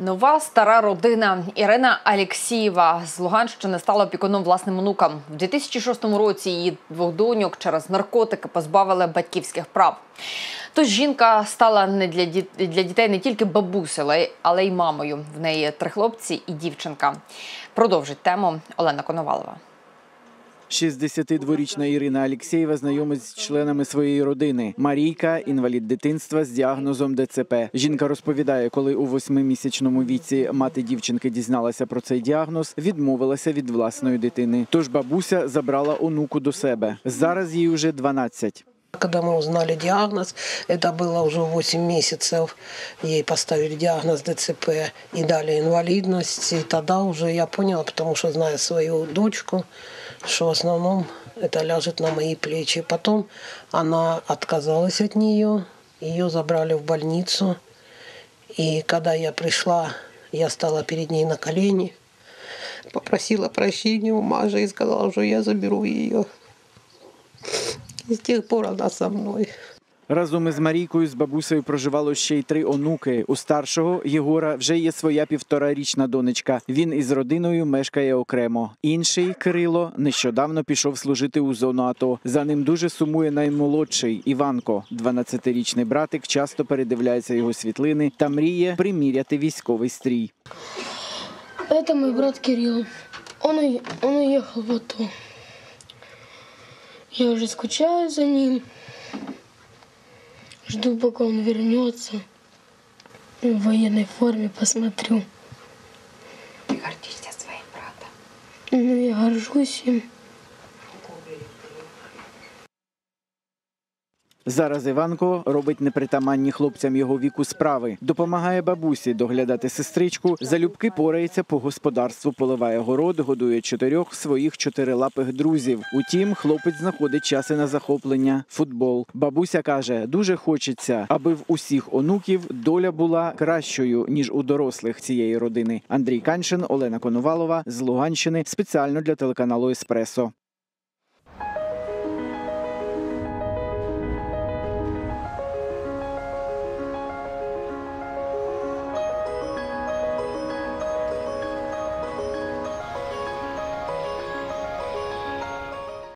Нова стара родина Ірина Алєксієва з Луганщини стала опікуном власним онукам. В 2006 році її двох доньок через наркотики позбавили батьківських прав. Тож жінка стала не для, діт... для дітей не тільки бабусею, але й мамою. В неї три хлопці і дівчинка. Продовжить тему Олена Коновалова. 62-річна Ірина Алєксєєва знайомить з членами своєї родини. Марійка інвалід дитинства з діагнозом ДЦП. Жінка розповідає, коли у восьмимісячному віці мати дівчинки дізналася про цей діагноз, відмовилася від власної дитини. Тож бабуся забрала онуку до себе. Зараз їй уже 12. Когда мы узнали диагноз, это было уже 8 месяцев, ей поставили диагноз ДЦП и дали инвалидность. И тогда уже я поняла, потому что знаю свою дочку, что в основном это ляжет на мои плечи. Потом она отказалась от нее, ее забрали в больницу. И когда я пришла, я стала перед ней на колени, попросила прощения у Мажи и сказала, что я заберу ее. И с тех пор она со мной. Разом із Марійкою з бабусею проживало ще й три онуки. У старшого Єгора вже є своя півторарічна донечка. Він із родиною мешкає окремо. Інший Кирило нещодавно пішов служити у зону АТО. За ним дуже сумує наймолодший Іванко. 12-річний братик часто передивляється його світлини та мріє приміряти військовий стрій. Это мой брат Кирилл. Он, уе- он уехал в АТО. Я уже скучаю за ним. Жду, пока он вернется. И в военной форме посмотрю. Ты гордишься своим братом. Ну, я горжусь им. Зараз Іванко робить непритаманні хлопцям його віку справи, допомагає бабусі доглядати сестричку, залюбки порається по господарству, поливає город, годує чотирьох своїх чотирилапих друзів. Утім, хлопець знаходить часи на захоплення футбол. Бабуся каже, дуже хочеться, аби в усіх онуків доля була кращою ніж у дорослих цієї родини. Андрій Каншин, Олена Коновалова з Луганщини спеціально для телеканалу Еспресо.